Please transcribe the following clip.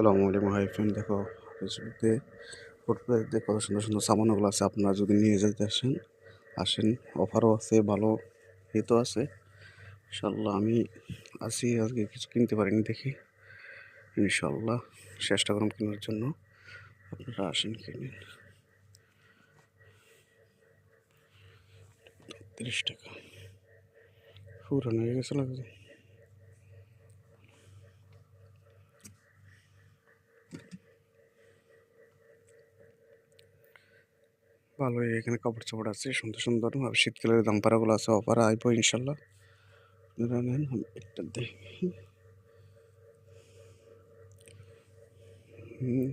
আসসালামু আলাইকুম hi friend দেখো, ফেসবুকে ফুটপাতে কত সুন্দর সুন্দর সামানগুলো আছে, আপনারা যদি নিয়ে যেতে আসেন আসেন, অফারও আছে, ভালো ইয়েতো আছে। ইনশাল্লাহ আমি আছি, আজকে কিছু কিনতে পারিনি দেখি। ইনশাল্লাহ চেষ্টা করুন কেনার জন্য, আপনারা আসেন কিনেন তিরিশ টাকা। পুরানো হয়ে গেছে লাগছে। ভালোই এখানে কাপড় চাপড় আছে, সুন্দর সুন্দর। আর শীতকালের দাম পাড়াগুলো আছে, অফার আইবো ইনশাল্লাহ। একটা দেখি। হুম।